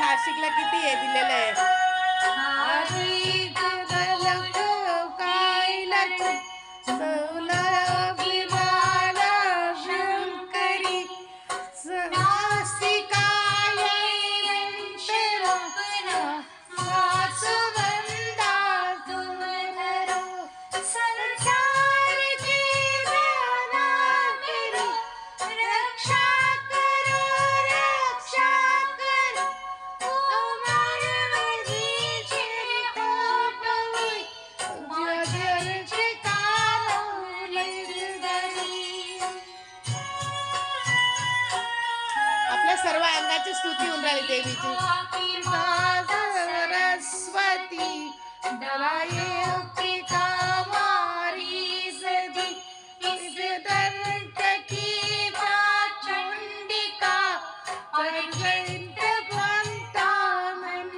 नाशिकला किती आहे दिलेलं आहे? So long. सर्व अंगाची स्तुती होऊन राहिली देवीची. सरस्वती दंडकी चंडिका